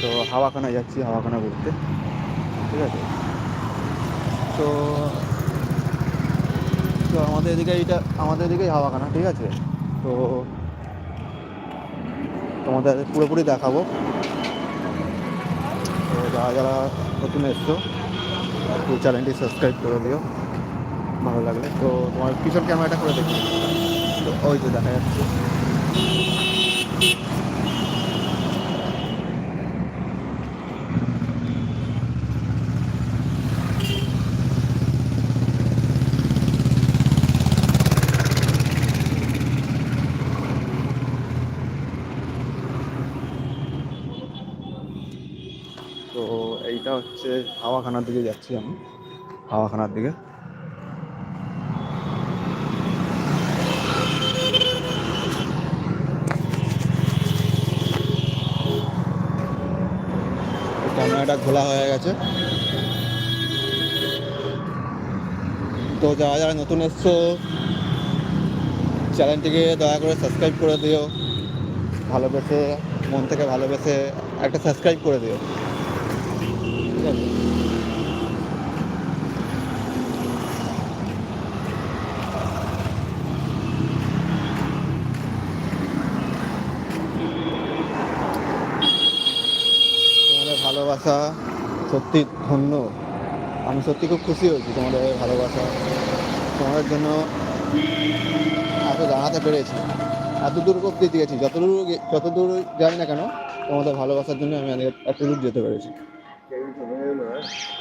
তো হাওয়াখানায় যাচ্ছি, হাওয়াখানা ঘুরতে। ঠিক আছে? তো তো আমাদের এদিকে এটা আমাদের এদিকেই হাওয়াখানা, ঠিক আছে? তো তোমাদের পুরোপুরি দেখাবো। তো যারা যারা নতুন এসছো, একটু চ্যানেলটি সাবস্ক্রাইব করে দিও, ভালো লাগলে। তো তোমার পিছন ক্যামেরাটা করে দেখি। তো ওই যে দেখা যাচ্ছে তো এইটা হচ্ছে হাওয়াখানার দিকে যাচ্ছি আমি, হাওয়াখানার দিকে। ক্যামেরাটা খোলা হয়ে গেছে। তো যারা যারা নতুন এসছো, চ্যানেলটিকে দয়া করে সাবস্ক্রাইব করে দিও। ভালোবেসে, মন থেকে ভালোবেসে একটা সাবস্ক্রাইব করে দিও। ভালোবাসা সত্যি ধন্য। আমি সত্যি খুব খুশি হয়েছি তোমাদের ভালোবাসা। তোমাদের জন্য এত জানাতে পেরেছি। এত দূর অব্দি দিয়েছি যতদূর যতদূর যাই না কেন, তোমাদের ভালোবাসার জন্য আমি আজকে এত দূর যেতে পেরেছি।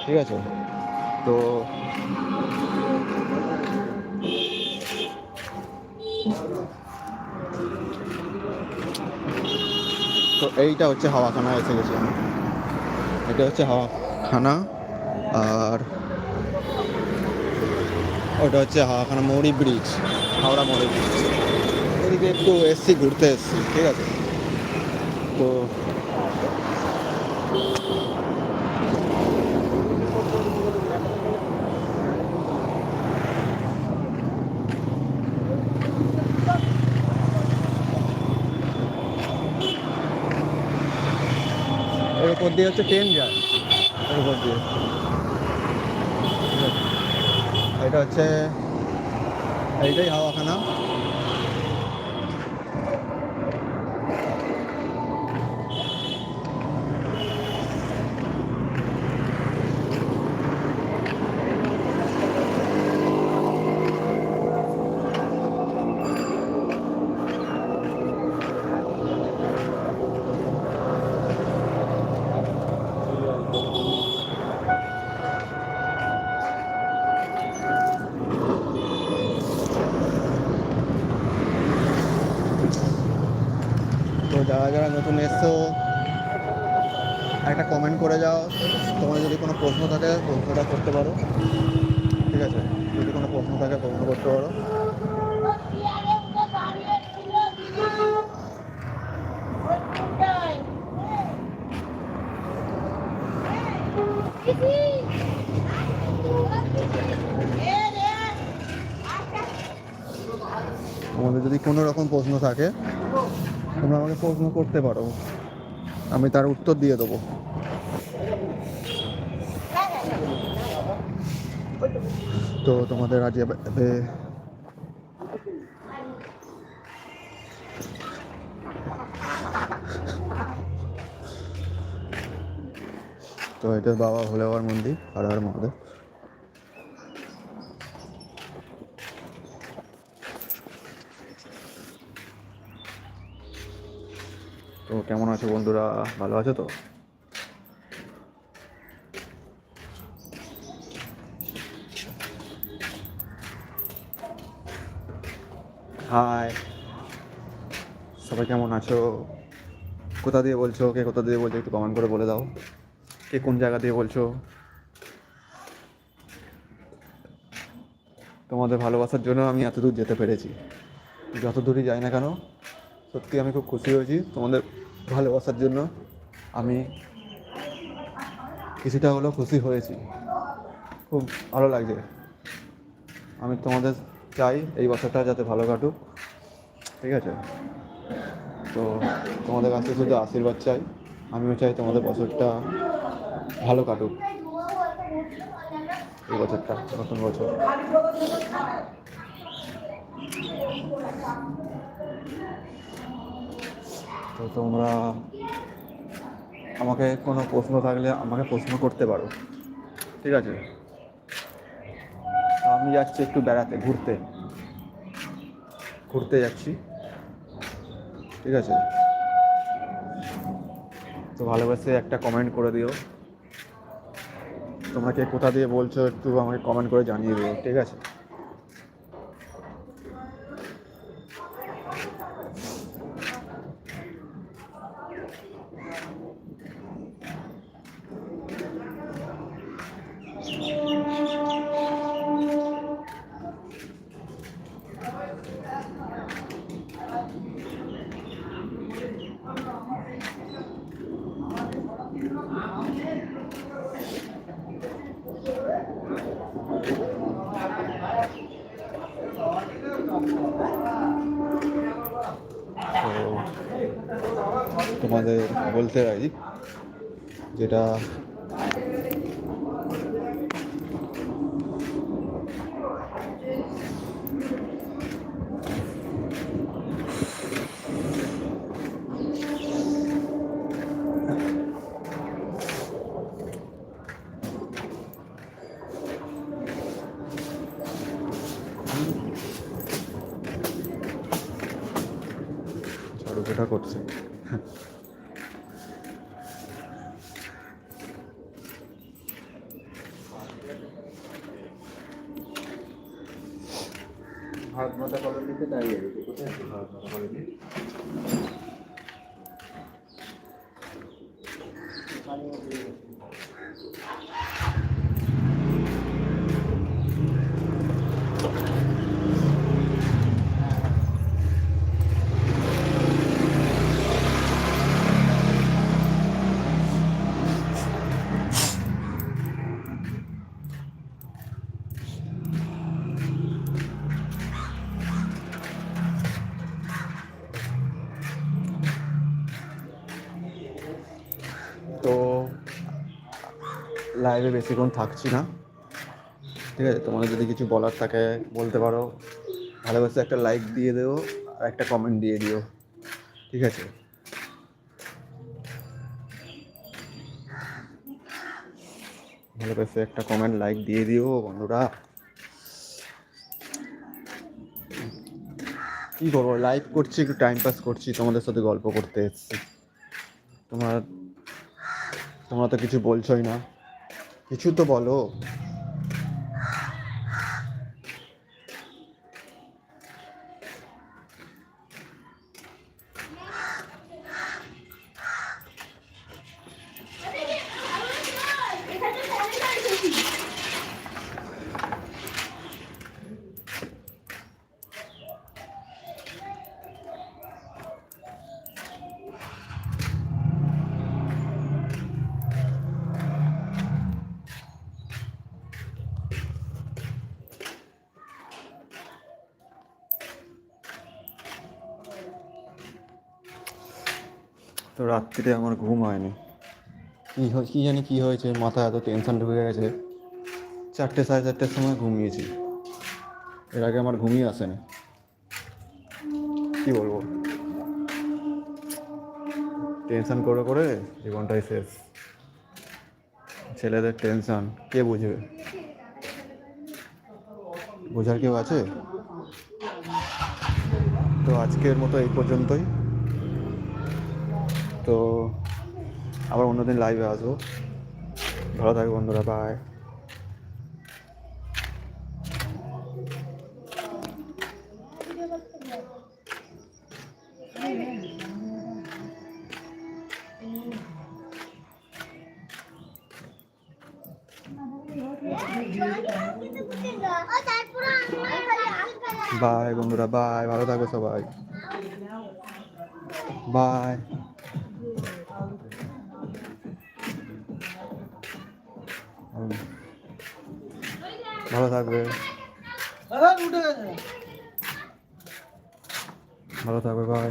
ঠিক আছে। তো তো এইটা হচ্ছে হাওয়াখানা, এসে গেছি আমি। এটা হচ্ছে হাওয়াখানা আর ওটা হচ্ছে হাওয়াখানা মৌরি ব্রিজ, হাওড়া মৌরি ব্রিজ। এদিকে একটু এসছি, ঘুরতে এসছি, ঠিক আছে। তো উপর দিয়ে হচ্ছে ট্রেন যায়। এর উপর দিয়ে। এটা হচ্ছে এইটাই হাওয়াখানা তো যারা যারা নতুন এসছো, একটা কমেন্ট করে যাও। তোমার যদি কোনো প্রশ্ন থাকে, প্রশ্নটা করতে পারো। ঠিক আছে? যদি কোনো প্রশ্ন থাকে, প্রশ্ন করতে পারো। তোমাদের যদি কোনো রকম প্রশ্ন থাকে তোমরা আমাকে প্রশ্ন করতে পারো। আমি তার উত্তর দিয়ে দেবো। তো তোমাদের আজ তো এটা বাবা ভোলে বাবার মন্দির হর হর মহাদেব। কেমন আছো বন্ধুরা? ভালো আছো তো? হাই সবাই কেমন আছো? কোথা দিয়ে বলছো? কে কোথা দিয়ে বলছো? একটু কমেন্ট করে বলে দাও। কে কোন জায়গা দিয়ে বলছো? তোমাদের ভালোবাসার জন্য আমি এত দূর যেতে পেরেছি। যত দূরই যাই না কেন, সত্যি আমি খুব খুশি হয়েছি। তোমাদের ভালোবাসার জন্য আমি কিছুটা হলেও খুশি হয়েছি। খুব ভালো লাগছে। আমি তোমাদের চাই এই বছরটা যাতে ভালো কাটুক, ঠিক আছে? তো তোমাদের কাছে শুধু আশীর্বাদ চাই। আমিও চাই তোমাদের বছরটা ভালো কাটুক। এই বছরটা, নতুন বছর। তো তোমরা আমাকে কোনো প্রশ্ন থাকলে আমাকে প্রশ্ন করতে পারো। ঠিক আছে? আমি যাচ্ছি একটু বেড়াতে, ঘুরতে। ঘুরতে যাচ্ছি। ঠিক আছে? তো ভালোবাসে একটা কমেন্ট করে দিও। তোমাকে কোথা দিয়ে বলছো একটু আমাকে কমেন্ট করে জানিয়ে দিও। ঠিক আছে তো তোমাদের বলতে পারি যেটা করছে। ভারত মাতা কলোনিতে দাঁড়িয়ে রয়েছে। কোথায় আছে ভারত মাতা কলোনি। লাইভে বেশিক্ষণ থাকছি না। ঠিক আছে, তোমাদের যদি কিছু বলার থাকে বলতে পারো। ভালোবাসে একটা লাইক দিয়ে দিও, আর একটা কমেন্ট দিয়ে দিও। ঠিক আছে? ভালোবাসে একটা কমেন্ট লাইক দিয়ে দিও, বন্ধুরা। কি করব? লাইভ করছি, একটু টাইম পাস করছি, তোমাদের সাথে গল্প করতে এসেছি। তোমার, তোমরা তো কিছু বলছোই না। কিছু তো বলো। তো রাত্রিতে আমার ঘুম হয়নি। কী হয় কী জানি কী হয়েছে মাথায় এত টেনশন ঢুকে গেছে। চারটে সাড়ে চারটের সময় ঘুমিয়েছি। এর আগে আমার ঘুমিয়ে আসেনি। কী বলব? টেনশন করে করে জীবনটাই শেষ। ছেলেদের টেনশন কে বুঝবে? বোঝার কেউ আছে? তো আজকের মতো এই পর্যন্তই। তো আবার অন্যদিন লাইভে আসব। ভালো থাকবে বন্ধুরা বাই বাই বন্ধুরা বাই ভালো থাকবে সবাই। বাই ভালো থাকবে। ভালো থাকবে ভাই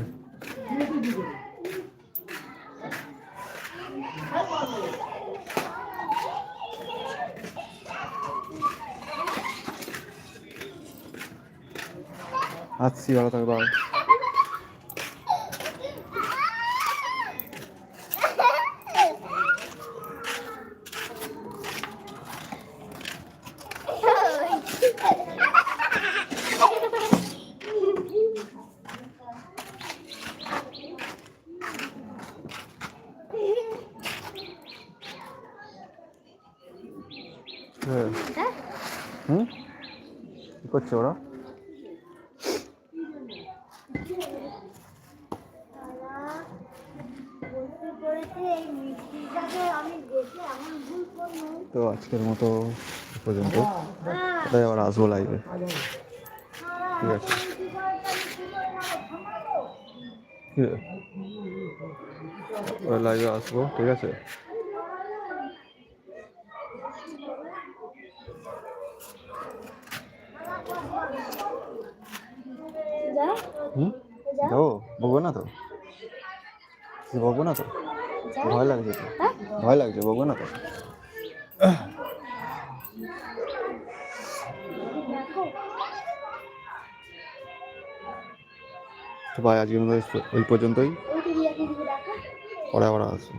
আসছি ভালো থাকবে হ্যাঁ হুম? কি করছে ওরা? তো আজকের মতো পর্যন্ত। তাই আবার আসব লাইভে ঠিক আছে। লাইভে আসব, ঠিক আছে? হুম? যাব বকবো না তো? বকবো না তো? ভয় লাগছে তো? ভয় লাগছে বকবো না তো? তো ভাই আজকের মতো এই পর্যন্তই। পরে আবার আসব